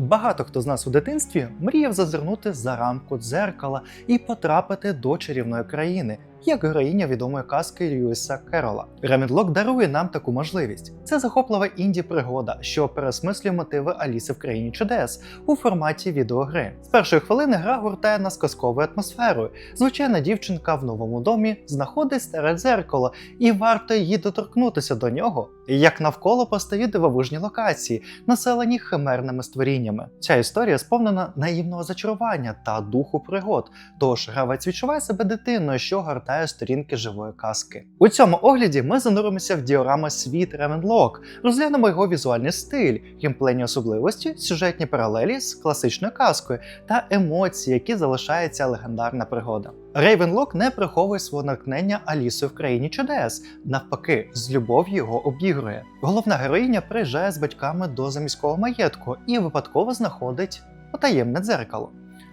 Багато хто з нас у дитинстві мріяв зазирнути за рамку дзеркала і потрапити до чарівної країни, як героїня відомої казки Льюіса Керола. Ремідлок дарує нам таку можливість. Це захоплива інді пригода, що переосмислює мотиви Аліси в країні чудес у форматі відеогри. З першої хвилини гра гуртає нас казковою атмосферою. Звичайна дівчинка в новому домі знаходить старе дзеркало, і варто їй доторкнутися до нього, як навколо постають дивовижні локації, населені химерними створіннями. Ця історія сповнена наївного зачарування та духу пригод. Тож гравець відчуває себе дитиною, що гортає сторінки живої казки. У цьому огляді ми зануримося в діорама світ Ревенлок, розглянемо його візуальний стиль, геймплейні особливості, сюжетні паралелі з класичною казкою та емоції, які залишає легендарна пригода. Рейвенлок не приховує свого натхнення Алісою в країні чудес, навпаки, з любов'ю його обігрує. Головна героїня приїжджає з батьками до заміського маєтку і випадково знаходить потаємне дзеркало.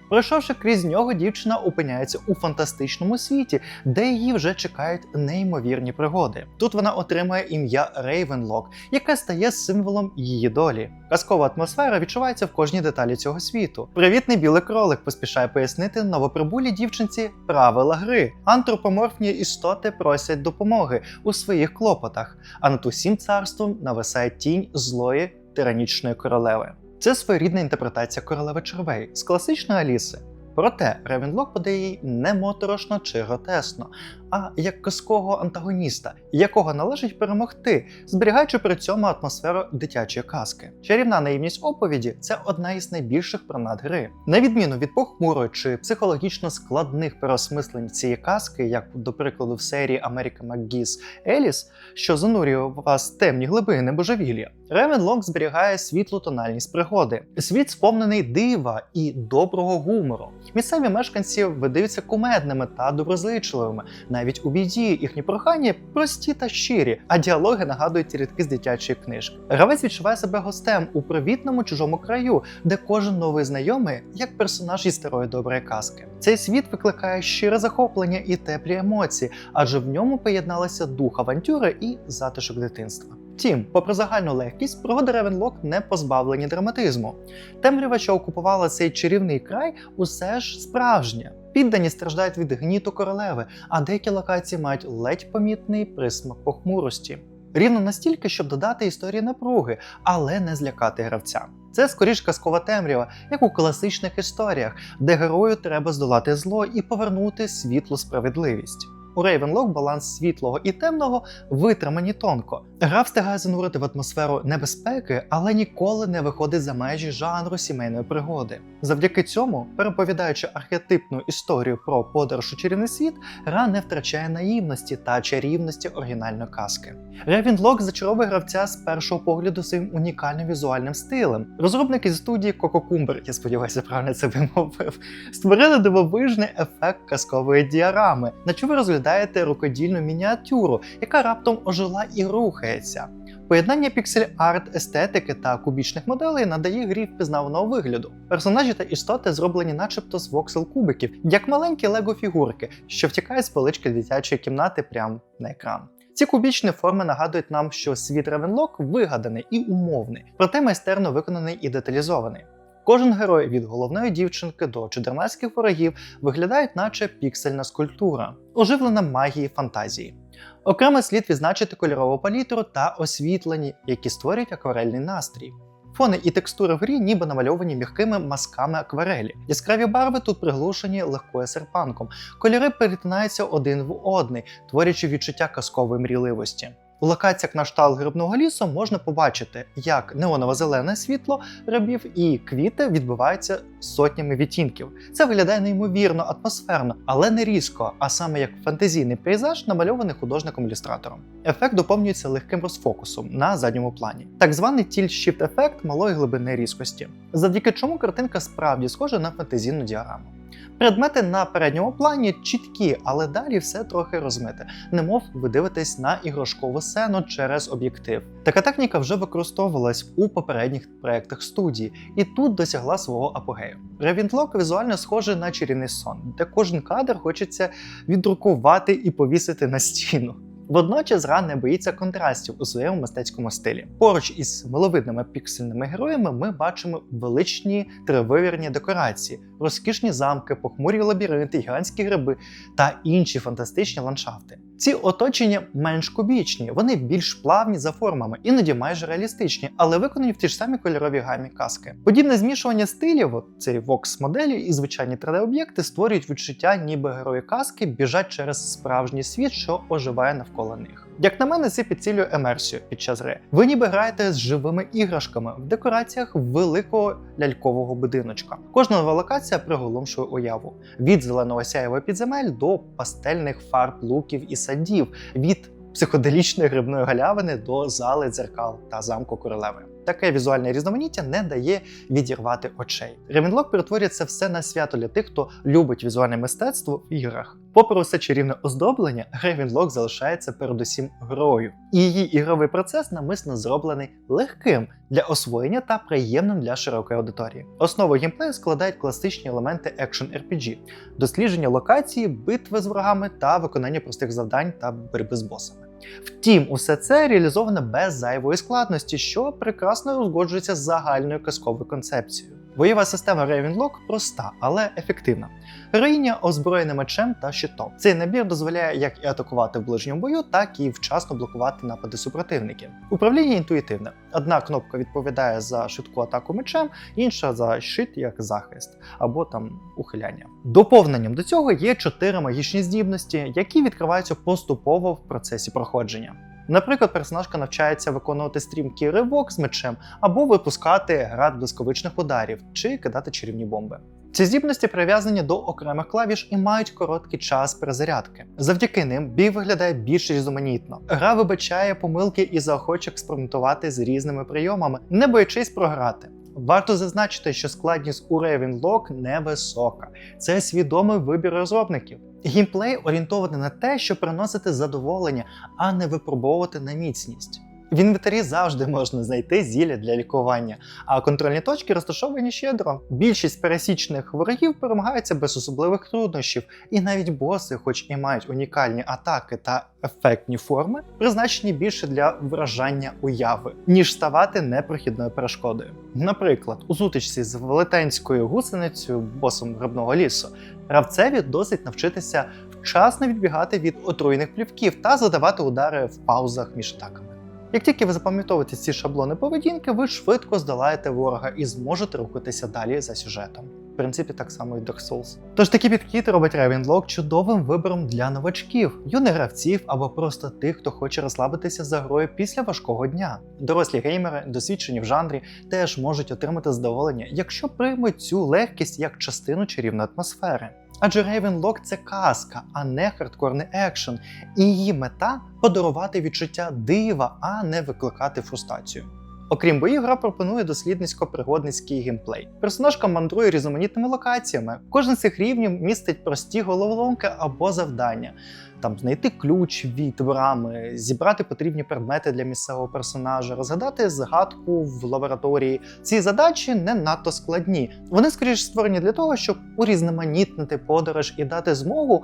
Пройшовши крізь нього, дівчина опиняється у фантастичному світі, де її вже чекають неймовірні пригоди. Тут вона отримує ім'я Рейвенлок, яке стає символом її долі. Казкова атмосфера відчувається в кожній деталі цього світу. Привітний білий кролик поспішає пояснити новоприбулій дівчинці правила гри. Антропоморфні істоти просять допомоги у своїх клопотах, а над усім царством нависає тінь злої тиранічної королеви. Це своєрідна інтерпретація королеви червей з класичної Аліси. Проте Ревенлок подає їй не моторошно чи гротесно, а як казкового антагоніста, якого належить перемогти, зберігаючи при цьому атмосферу дитячої казки. Чарівна наївність оповіді це одна із найбільших принад гри. На відміну від похмурої чи психологічно складних переосмислень цієї казки, як до прикладу в серії Америка МакГіс Еліс, що занурює вас темні глибини божевілля. Ревенлок зберігає світлу тональність пригоди. Світ сповнений дива і доброго гумору. Місцеві мешканці видаються кумедними та доброзичливими. Навіть у біді їхні прохання прості та щирі, а діалоги нагадують рядки з дитячої книжки. Гравець відчуває себе гостем у привітному чужому краю, де кожен новий знайомий як персонаж із старої доброї казки. Цей світ викликає щире захоплення і теплі емоції, адже в ньому поєдналися дух авантюри і затишок дитинства. Втім, попри загальну легкість, пригоди Ревенлок не позбавлені драматизму. Темрява, що окупувала цей чарівний край, усе ж справжня. Піддані страждають від гніту королеви, а деякі локації мають ледь помітний присмак похмурості. Рівно настільки, щоб додати історії напруги, але не злякати гравця. Це скоріш казкова темрява, як у класичних історіях, де герою треба здолати зло і повернути світлу справедливість. У Ravenlock баланс світлого і темного витримані тонко. Гра встигає занурити в атмосферу небезпеки, але ніколи не виходить за межі жанру сімейної пригоди. Завдяки цьому, переповідаючи архетипну історію про подорож у чарівний світ, гра не втрачає наївності та чарівності оригінальної казки. Ravenlock зачаровує гравця з першого погляду своїм унікальним візуальним стилем. Розробники зі студії Кококумбер, я сподіваюся, правильно це вимовив, створили дивовижний ефект казкової діарами, на що ви розглядаєте рукодільну мініатюру, яка раптом ожила і рухається. Поєднання піксель-арт естетики та кубічних моделей надає грі впізнаваного вигляду. Персонажі та істоти зроблені начебто з воксел-кубиків, як маленькі лего-фігурки, що втікають з полички дитячої кімнати прямо на екран. Ці кубічні форми нагадують нам, що світ Ревенлок вигаданий і умовний, проте майстерно виконаний і деталізований. Кожен герой від головної дівчинки до чудернацьких ворогів виглядають, наче піксельна скульптура, оживлена магією фантазії. Окремо слід відзначити кольорову палітру та освітлені, які створюють акварельний настрій. Фони і текстури в грі ніби намальовані м'якими мазками акварелі. Яскраві барви тут приглушені легкою серпанком. Кольори перетинаються один в одний, творячи відчуття казкової мрійливості. У локаціях на штал грибного лісу можна побачити, як неоново-зелене світло рабів і квіти відбиваються сотнями відтінків. Це виглядає неймовірно атмосферно, але не різко, а саме як фантазійний пейзаж, намальований художником-ілюстратором. Ефект доповнюється легким розфокусом на задньому плані, так званий тільт-shift ефект малої глибини різкості, завдяки чому картинка справді схожа на фантазійну діаграму. Предмети на передньому плані чіткі, але далі все трохи розмите, немов ви дивитесь на іграшкову сцену через об'єктив. Така техніка вже використовувалась у попередніх проєктах студії, і тут досягла свого апогею. Reventlock візуально схожий на чарівний сон, де кожен кадр хочеться віддрукувати і повісити на стіну. Водночас гра не боїться контрастів у своєму мистецькому стилі. Поруч із миловидними піксельними героями ми бачимо величні трививірні декорації, розкішні замки, похмурі лабіринти, гігантські гриби та інші фантастичні ландшафти. Ці оточення менш кубічні, вони більш плавні за формами, іноді майже реалістичні, але виконані в ті ж самі кольорові гамі казки. Подібне змішування стилів, цей вокс моделі і звичайні 3D-об'єкти створюють відчуття, ніби герої казки біжать через справжній світ, що оживає навколо них. Як на мене, це підцілює емерсію під час гри. Ви ніби граєте з живими іграшками в декораціях великого лялькового будиночка. Кожна нова локація приголомшує уяву від зеленого сяєва підземель до пастельних фарб луків і садів, від психоделічної грибної галявини до зали дзеркал та замку королеви. Таке візуальне різноманіття не дає відірвати очей. Ревенлок перетворює це все на свято для тих, хто любить візуальне мистецтво в іграх. Попри все чарівне оздоблення, Ревенлок залишається передусім грою. І її ігровий процес намисно зроблений легким для освоєння та приємним для широкої аудиторії. Основу геймплею складають класичні елементи екшен RPG, дослідження локації, битви з ворогами та виконання простих завдань та боротьби з босами. Втім, усе це реалізовано без зайвої складності, що прекрасно узгоджується з загальною казковою концепцією. Бойова система Ravenlock проста, але ефективна. Героїня озброєна мечем та щитом. Цей набір дозволяє як і атакувати в ближньому бою, так і вчасно блокувати напади супротивників. Управління інтуїтивне. Одна кнопка відповідає за швидку атаку мечем, інша за щит як захист або там ухиляння. Доповненням до цього є чотири магічні здібності, які відкриваються поступово в процесі проходження. Наприклад, персонажка навчається виконувати стрімкий ривок з мечем або випускати град блисковичних ударів чи кидати чарівні бомби. Ці здібності прив'язані до окремих клавіш і мають короткий час перезарядки. Завдяки ним бій виглядає більш різноманітно. Гра вибачає помилки і заохоче експериментувати з різними прийомами, не боячись програти. Варто зазначити, що складність у Ravenlock невисока. Це свідомий вибір розробників. Гімплей орієнтований на те, щоб приносити задоволення, а не випробовувати на міцність. В інвентарі завжди можна знайти зілля для лікування, а контрольні точки розташовані щедро. Більшість пересічних ворогів перемагаються без особливих труднощів, і навіть боси, хоч і мають унікальні атаки та ефектні форми, призначені більше для вражання уяви, ніж ставати непрохідною перешкодою. Наприклад, у сутичці з велетенською гусеницею, босом грибного лісу, гравцеві досить навчитися вчасно відбігати від отруйних плівків та задавати удари в паузах між атаками. Як тільки ви запам'ятовуєте ці шаблони поведінки, ви швидко здолаєте ворога і зможете рухатися далі за сюжетом. В принципі, так само і Dark Souls. Тож такий підхід робить Ravenlock чудовим вибором для новачків, юних гравців або просто тих, хто хоче розслабитися за грою після важкого дня. Дорослі геймери, досвідчені в жанрі, теж можуть отримати задоволення, якщо приймуть цю легкість як частину чарівної атмосфери. Адже Ravenlock – це казка, а не хардкорний екшен, і її мета подарувати відчуття дива, а не викликати фрустрацію. Окрім боїв, гра пропонує дослідницько-пригодницький геймплей. Персонажка мандрує різноманітними локаціями. Кожен з цих рівнів містить прості головоломки або завдання. Там знайти ключ від брами, зібрати потрібні предмети для місцевого персонажа, розгадати загадку в лабораторії. Ці задачі не надто складні. Вони скоріш створені для того, щоб урізноманітнити подорож і дати змогу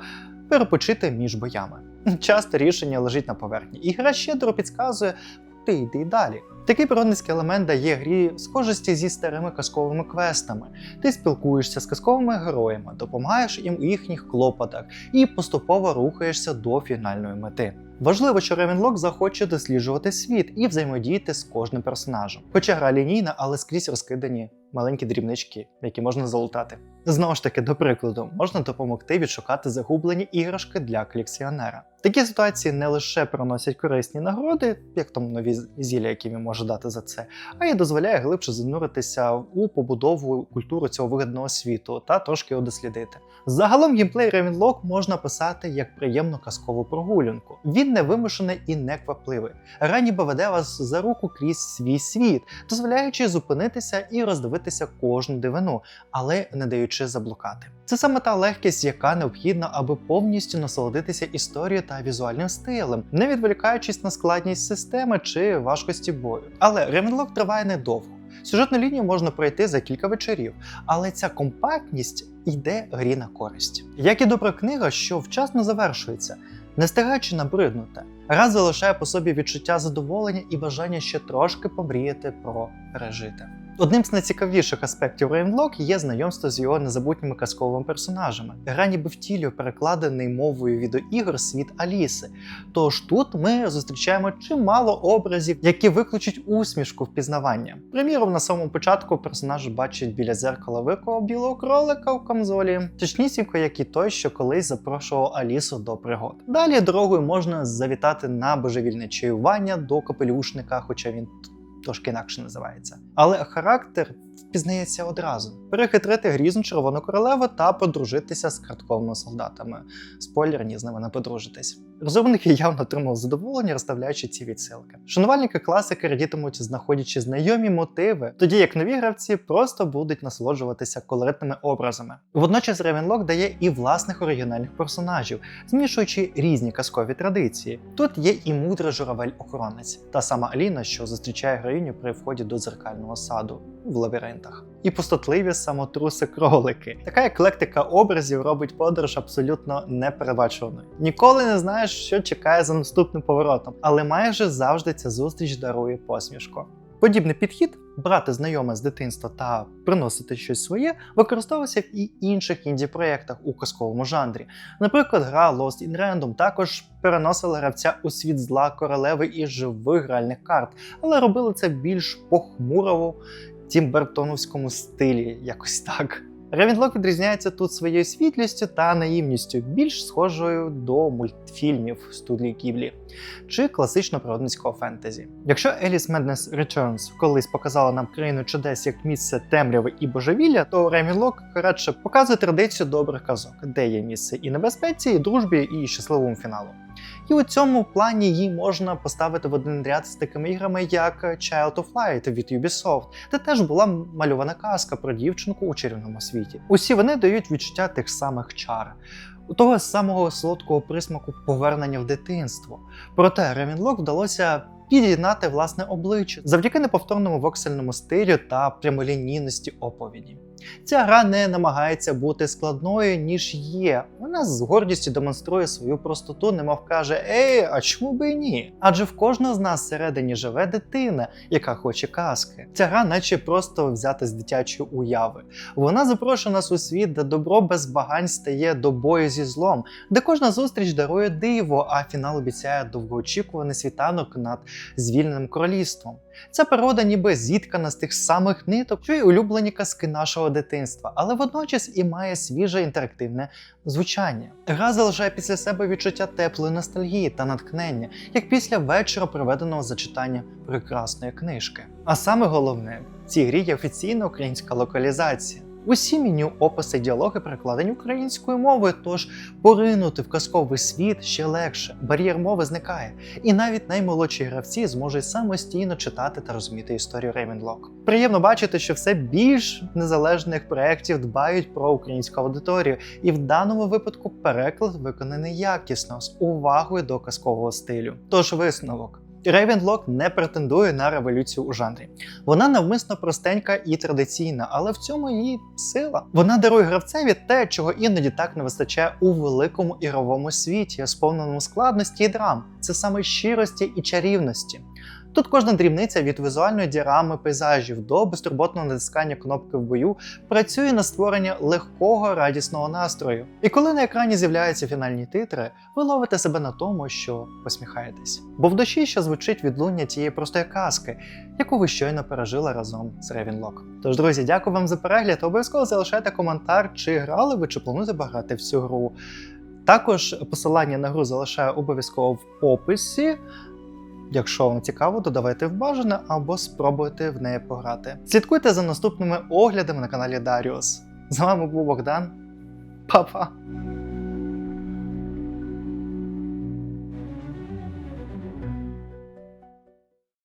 перепочити між боями. Часто рішення лежить на поверхні, і гра щедро підказує, куди йти далі. Такий природницький елемент дає грі схожості зі старими казковими квестами. Ти спілкуєшся з казковими героями, допомагаєш їм у їхніх клопотах і поступово рухаєшся до фінальної мети. Важливо, що Ревенлок захоче досліджувати світ і взаємодіяти з кожним персонажем. Хоча гра лінійна, але скрізь розкидані маленькі дрібнички, які можна залутати. Знову ж таки, до прикладу, можна допомогти відшукати загублені іграшки для колекціонера. Такі ситуації не лише приносять корисні нагороди, як там нові зілля, які він може дати за це, а й дозволяє глибше зануритися у побудову культуру цього вигідного світу та трошки його дослідити. Загалом геймплей Ravenlock можна писати як приємну казкову прогулянку. Він невимушений і неквапливий. Гра ніби веде вас за руку крізь свій світ, дозволяючи зупинитися і роздивитися кожну дивину, але не даючи заблукати. Це саме та легкість, яка необхідна, аби повністю насолодитися історією та візуальним стилем, не відволікаючись на складність системи чи важкості бою. Але Ravenlock триває недовго. Сюжетну лінію можна пройти за кілька вечорів, але ця компактність йде грі на користь. Як і добра книга, що вчасно завершується. не встигаючи набриднути. раз залишає по собі відчуття задоволення і бажання ще трошки помріяти про пережити. Одним з найцікавіших аспектів Ravenlock є знайомство з його незабутніми казковими персонажами. Гра ніби втілює перекладений мовою відеоігр світ Аліси. Тож тут ми зустрічаємо чимало образів, які викличуть усмішку впізнавання. Приміром, на самому початку персонаж бачить біля зеркала викого білого кролика в камзолі, точнісінько, як і той, що колись запрошував Алісу до пригод. Далі дорогою можна завітати на божевільне чаювання до капелюшника, хоча він трошки інакше називається. Але характер впізнається одразу: перехитрити грізну червону королеву та подружитися з картковими солдатами. Спойлер, ні, з ними не подружитись. Розумники явно отримали задоволення, розставляючи ці відсилки. Шанувальники класики радітимуть, знаходячи знайомі мотиви, тоді як нові гравці просто будуть насолоджуватися колоритними образами. Водночас Ravenlock дає і власних оригінальних персонажів, змішуючи різні казкові традиції. Тут є і мудрий журавель-охоронець, та сама Аліна, що зустрічає героїню при вході до дзеркального саду в лабіринтах. І пустотливі самотруси кролики. Така еклектика образів робить подорож абсолютно непередбачуваною. Ніколи не знаєш, що чекає за наступним поворотом, але майже завжди ця зустріч дарує посмішку. Подібний підхід брати знайоме з дитинства та приносити щось своє використовувався в і інших інді-проєктах у казковому жанрі. Наприклад, гра Lost in Random також переносила гравця у світ зла королеви і живих гральних карт, але робили це більш похмурово, тім бертоновському стилі, якось так. Ravenlock відрізняється тут своєю світлістю та наївністю, більш схожою до мультфільмів студії Кіблі чи класичного природницького фентезі. Якщо Alice Madness Returns колись показала нам країну чудес як місце темряви і божевілля, то Ravenlock радше показує традицію добрих казок, де є місце і небезпеці, і дружбі, і щасливому фіналу. І у цьому плані її можна поставити в один ряд з такими іграми, як Child of Light від Ubisoft, де теж була мальована казка про дівчинку у чарівному світі. Усі вони дають відчуття тих самих чар. У того самого солодкого присмаку повернення в дитинство. Проте Ravenlock вдалося під'єднати власне обличчя завдяки неповторному воксельному стилю та прямолінійності оповіді. Ця гра не намагається бути складною, ніж є. Вона з гордістю демонструє свою простоту, немов каже: Ей, а чому би і ні? Адже в кожного з нас всередині живе дитина, яка хоче казки. Ця гра, наче просто взята з дитячої уяви. Вона запрошує нас у світ, де добро без вагань стає до бою зі злом, де кожна зустріч дарує диво, а фінал обіцяє довгоочікуваний світанок над звільненим королівством. Ця природа ніби зіткана з тих самих ниток, що й улюблені казки нашого дитинства, але водночас і має свіже інтерактивне звучання. Гра залишає після себе відчуття теплої ностальгії та натхнення, як після вечора проведеного зачитання прекрасної книжки. А саме головне, в цій грі є офіційна українська локалізація. Усі меню, описи, діалоги перекладені українською мовою, тож поринути в казковий світ ще легше, бар'єр мови зникає, і навіть наймолодші гравці зможуть самостійно читати та розуміти історію Ravenlock. Приємно бачити, що все більш незалежних проєктів дбають про українську аудиторію, і в даному випадку переклад виконаний якісно з увагою до казкового стилю. Тож висновок. Ravenlock не претендує на революцію у жанрі. Вона навмисно простенька і традиційна, але в цьому її сила. Вона дарує гравцеві те, чого іноді так не вистачає у великому ігровому світі, сповненому складності і драм. Це саме щирості і чарівності. Тут кожна дрібниця від візуальної діарами пейзажів до безтурботного натискання кнопки в бою працює на створення легкого радісного настрою. І коли на екрані з'являються фінальні титри, ви ловите себе на тому, що посміхаєтесь. Бо в душі ще звучить відлуння тієї простої казки, яку ви щойно пережили разом з Ravenlock. Тож, друзі, дякую вам за перегляд. Обов'язково залишайте коментар, чи грали ви, чи плануєте пограти в цю гру. Також посилання на гру залишаю обов'язково в описі. Якщо вам цікаво, додавайте в бажане або спробуйте в неї пограти. Слідкуйте за наступними оглядами на каналі Даріус. З вами був Богдан. Па-па!